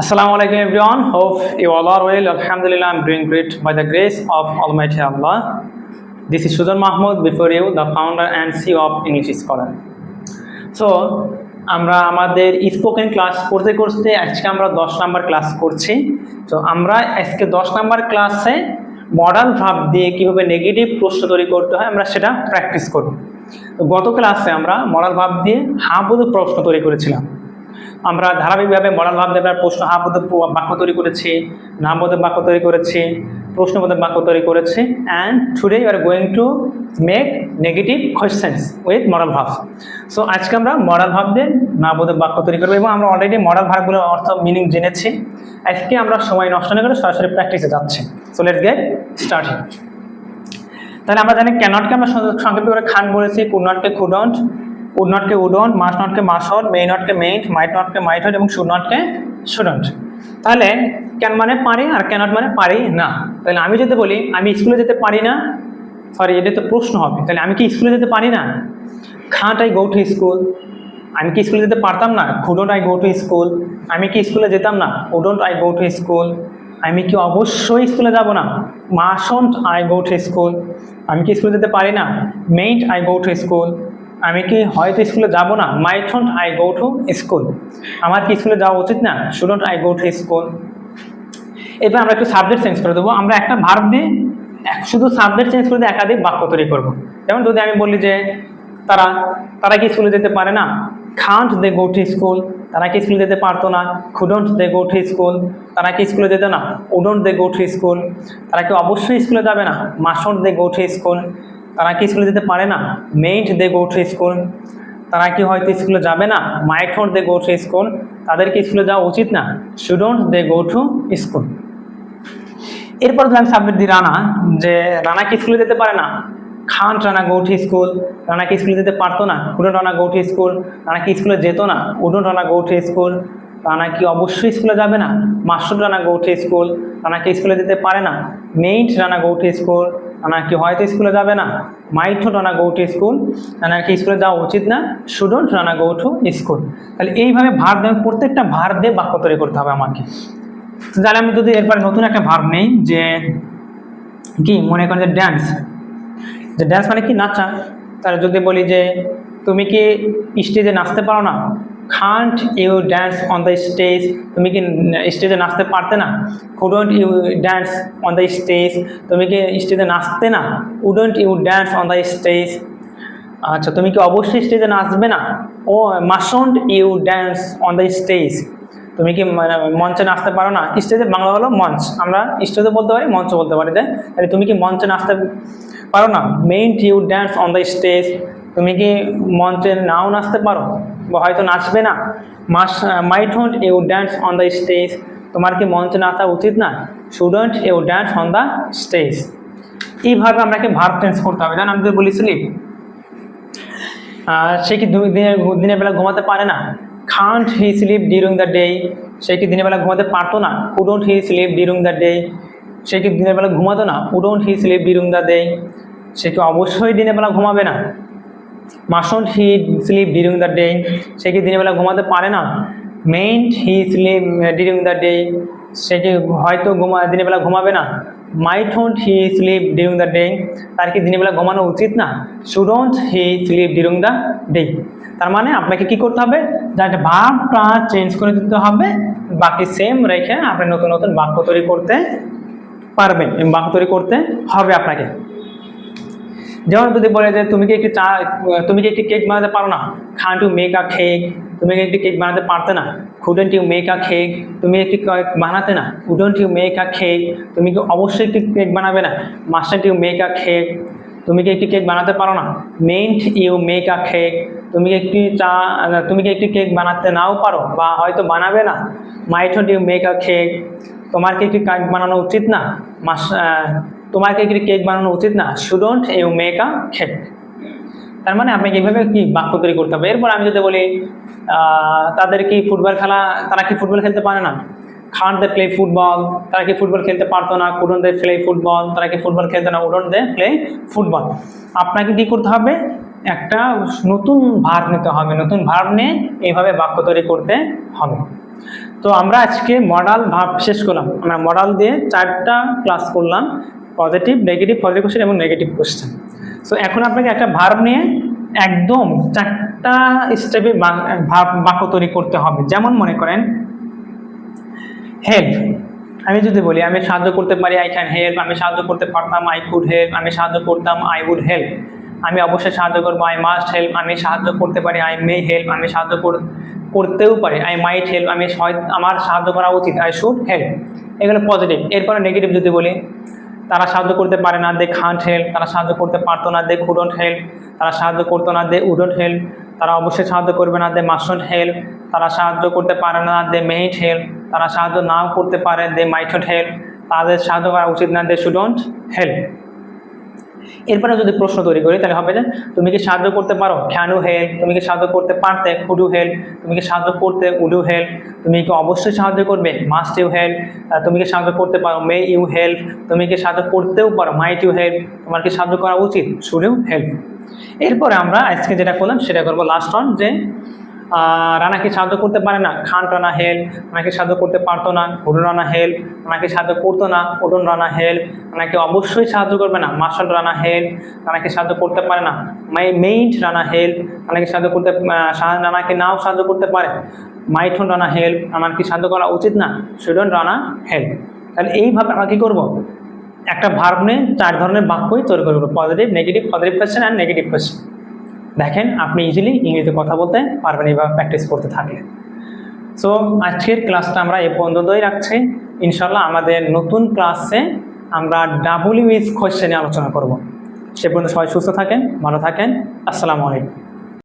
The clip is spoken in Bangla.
Assalamu alaikum everyone. Hope you all are well. Alhamdulillah, I'm doing great by the grace of Almighty Allah. This is Sujan Mahmood before you, the founder and CEO of English Scholar. So, আমরা আমাদের স্পোকেন ক্লাস করতে করতে আজকে আমরা দশ নাম্বার ক্লাস করছি তো আমরা আজকে দশ নাম্বার ক্লাসে মডাল ভাব দিয়ে কীভাবে নেগেটিভ প্রশ্ন তৈরি করতে হয় আমরা সেটা প্র্যাকটিস করব তো গত ক্লাসে আমরা মডাল ভাব দিয়ে হাবুদ প্রশ্ন তৈরি করেছিলাম আমরা ধারাবাহিকভাবে মডাল ভাব দেবার প্রশ্ন হাবুদ বাক্য তৈরি করেছি নামবোধক বাক্য তৈরি করেছি প্রশ্নবোধক বাক্য তৈরি করেছি and today you are going to make negative questions with modal ভাব। সো আজকে আমরা মডাল ভাব দিয়ে নামবোধক বাক্য তৈরি করব এবং আমরা অলরেডি মডাল ভাবগুলোর অর্থ মিনিং জেনেছি। আজকে আমরা সময় নষ্ট না করে সরাসরি প্র্যাকটিসে যাচ্ছি। সো লেটস গেট স্টার্টিং তাহলে আমরা জানি ক্যানটকে আমরা সংক্ষেপে করে খান বলেছি কুড নটকে কুডন্ট উড নটকে উডন্ট মাস নটকে মাসট মেই নটকে মেইট মাইট নটকে মাইট এবং শুড নটকে শুডন্ট তাহলে ক্যান মানে পারি আর ক্যানট মানে পারি না। তাহলে আমি যদি বলি, আমি স্কুলে যেতে পারি না সরি এটা তো প্রশ্ন হবে। তাহলে আমি কি স্কুলে যেতে পারি না? Can't I go to school, আমি কি স্কুলে যেতে পারতাম না? Couldn't I go to school, আমি কি স্কুলে যেতাম না? Wouldn't I go to school, আমি কি অবশ্যই স্কুলে যাব না? Mustn't I go to school, আমি কি স্কুলে যেতে পারি না? Mayn't I go to school আমি কি হয়তো স্কুলে যাব না? Mightn't I go to school আমার কি স্কুলে যাওয়া উচিত না? Shouldn't I go to school এবার আমরা একটু সাবজেক্ট চেঞ্জ করে দেবো। আমরা একটা ভার্ব দিয়ে শুধু সাবজেক্ট চেঞ্জ করে দিয়ে একাধিক বাক্য তৈরি করব। যেমন যদি আমি বলি যে, তারা তারা কি স্কুলে যেতে পারে না? Can't they go to school তারা কি স্কুলে যেতে পারতো না? খুডন্ট দে গো টু স্কুল তারা কি স্কুলে যেত না? Wouldn't they go to school তারা কি অবশ্যই স্কুলে যাবে না? মাসন্ট দে গো টু স্কুল তারা কি স্কুলে যেতে পারে না? Mayn't they go to school. তারা কি হয়তো স্কুলে যাবে না? Not they go to school. তাদেরকে স্কুলে যাওয়া উচিত না? Shouldn't they go to school. এরপর যদি আমি সাবজেক্ট দিই রানা, যে রানা কি স্কুলে যেতে পারে না? Can't Rana go to school. Rana কি স্কুলে যেতে পারতো না? Wouldn't Rana go to school. Rana কি স্কুলে যেত না? Wouldn't Rana go to school. Rana কি অবশ্যই স্কুলে যাবে না? Mustn't Rana go to school. Rana কি স্কুলে যেতে পারে না? Mayn't Rana go to school. Rana কি হয়তো স্কুলে যাবে না। Might Rana go to school. Rana কি স্কুলে যাওয়া উচিত না। Shouldn't Rana go to school. তাহলে এইভাবে ভার দিয়ে প্রত্যেকটা ভার দিয়ে বাক্য তৈরি করতে হবে আমাকে। তাহলে আমি যদি এরপরে নতুন একটা ভার্ব নেই যে কি, মনে করেন যে ড্যান্স যে ড্যান্স মানে কি? নাচা। তাহলে যদি বলি যে, তুমি কি স্টেজে নাচতে পারো না? Can't you dance on the stage তুমি কি স্টেজে নাচতে পারতে না? Couldn't you dance on the stage তুমি কি স্টেজে নাচতে না? Wouldn't you dance on the stage আচ্ছা তুমি কি অবশ্যই স্টেজে নাচবে না? ও mustn't you dance on the stage তুমি কি মানে মঞ্চে নাচতে পারো না? স্টেজে বাংলা হলো মঞ্চ। আমরা স্টেজে বলতে পারি, মঞ্চ বলতে পারি, তাই? তাহলে তুমি কি মঞ্চে নাচতে পারো না? Mayn't you dance on the stage তুমি কি মঞ্চে নাও নাচতে পারো? হয়তো নাচবে না মাস mightn't you dance on the stage তোমার কি মঞ্চে নাচা উচিত না? Shouldn't you dance on the stage এইভাবে আপনাকে ভার্ব চেঞ্জ করতে হবে। জানেন আমি তো বলেছিলি আহ, সে কি দিনের দিনের বেলা ঘুমাতে পারে না? Can't he sleep during the day সে কি দিনের বেলা ঘুমাতে পারতো না? Wouldn't he sleep during the day সে কি দিনের বেলা ঘুমাতো না? Wouldn't he sleep during the day সে কি অবশ্যই দিনের বেলা ঘুমাবে না? Mustn't he sleep during the day সে কি দিনের বেলা ঘুমাতে পারে না? Mayn't he sleep during the day সে কি হয়তো ঘুমা দিনের বেলা ঘুমাবে না? মাইট হন্ট he sleep during the day তার কি দিনের বেলা ঘুমানো উচিত না? Shouldn't he sleep during the day তার মানে আপনাকে কি করতে হবে? যাতে ভাবটা চেঞ্জ করে দিতে হবে, বাকি সেম রেখে আপনি নতুন নতুন বাক্য তৈরি করতে পারবেন, এবং বাক্য তৈরি করতে হবে আপনাকে। যেমন যদি বলে যে তুমি কি একটি চা, তুমি কি একটি কেক বানাতে পারো না? Can't to make a cake তুমি কি একটি কেক বানাতে পারতে না? Couldn't you make a cake তুমি একটি কেক বানাতে না? Wouldn't you make a cake তুমি কি অবশ্যই একটি কেক বানাবে না? Mustn't you make a cake তুমি কি একটি কেক বানাতে পারো না? Mayn't you make a cake তুমি কি একটি চা তুমি কি একটি কেক বানাতে নাও পারো বা হয়তো বানাবে না? Might you make a cake তোমার কি একটি কেক বানানো উচিত না? মাস তোমার কি কেক বানানো উচিত? না shouldn't you make a cake তার মানে আপনাকে এইভাবে কি বাক্য তৈরি করতে হবে? এরপর আমি যদি বলি তাদের কি ফুটবল খেলা, তারা কি ফুটবল খেলতে পারে না? খান দে প্লে ফুটবল তারা কি ফুটবল খেলতে পারতো না? কুডন দে প্লে ফুটবল তারা কি ফুটবল খেলতো না? উডন দে প্লে ফুটবল আপনাকে কি করতে হবে? একটা নতুন ভার নিতে হবে, নতুন ভার নিয়ে এইভাবে বাক্য তৈরি করতে হবে। তো আমরা আজকে মডাল ভাব শেষ করলাম। আমরা মডাল দিয়ে চারটা ক্লাস করলাম। পজিটিভ নেগেটিভ পজিটিভ কোশ্চেন এবং নেগেটিভ কোশ্চেন সো এখন আপনাকে একটা ভার্ব নিয়ে একদম চারটা স্টেপে ভাব, বাক্য তৈরি করতে হবে। যেমন মনে করেন হেল্প আমি যদি বলি, আমি সাহায্য করতে পারি আই ক্যান হেল্প আমি সাহায্য করতে পারতাম আই কুড হেল্প আমি সাহায্য করতাম আই উড হেল্প আমি অবশ্যই সাহায্য করব আই মাস্ট হেল্প আমি সাহায্য করতে পারি আই মে হেল্প আমি সাহায্য করতেও পারি আই মাইট হেল্প আমি আমার সাহায্য করা উচিত আই শুড হেল্প এগুলো পজিটিভ এরপরে নেগেটিভ যদি বলি তারা সাহায্য করতে পারে না, দে খান্ট হেল্প তারা সাহায্য করতে পারতো না, দে খুডন্ট হেল্প তারা সাহায্য করতো না, দে উডন্ট হেল্প তারা অবশ্যই সাহায্য করবে না, দে মাসন হেল্প তারা সাহায্য করতে পারে না, দে মেইট হেল্প তারা সাহায্য নাও করতে পারে, দে মাইটন্ট হেল্প তাদের সাহায্য করা উচিত না, দে শুডন্ট হেল্প এরপরে যদি প্রশ্ন তৈরি করি, তাহলে হবে যে, তুমি কি সাহায্য করতে পারো? ক্যানু হেল্প তুমি কি সাহায্য করতে পারতে? কুডু হেল্প তুমি কি সাহায্য করতে উডু হেল্প তুমি কি অবশ্যই সাহায্য করবে? মাস্ট ইউ হেল্প তুমি কি সাহায্য করতে পারো? মে ইউ হেল্প তুমি কি সাহায্য করতেও পারো? মাইট ইউ হেল্প তোমার কি সাহায্য করা উচিত? Should you help. এরপরে আমরা আজকে যেটা করলাম, সেটা করব লাস্ট অন যে রানাকে সাহায্য করতে পারে না। খান রানা হেল্প ওনাকে সাহায্য করতে পারতো না। হুডুন রানা হেল্প ওনাকে সাহায্য করতো না। উডুন রানা হেল্প ওনাকে অবশ্যই সাহায্য করবে না। মার্শাল রানা হেল্প রানাকে সাহায্য করতে পারে না। মাই, মেইন্ট রানা হেল্প ওনাকে সাহায্য করতে রানাকে নাও সাহায্য করতে পারে। মাইঠন রানা হেল্প আমার কি সাহায্য করা উচিত না। শুডন রানা হেল্প তাহলে এইভাবে আমরা কী করব? একটা ভার্ব নিয়ে চার ধরনের বাক্যই তৈরি করব। Positive negative positive question and negative question দেখেন, আপনি ইজিলি ইংরেজিতে কথা বলতে পারবেন এইভাবে প্র্যাকটিস করতে থাকলে। সো আজকের ক্লাসটা আমরা এ পর্যন্তই রাখছি। ইনশাল্লাহ আমাদের নতুন ক্লাসে আমরা ডাবল ইউএস কোয়েশ্চেনে আলোচনা করব। সে পর্যন্ত সবাই সুস্থ থাকেন, ভালো থাকেন। আসসালামু আলাইকুম।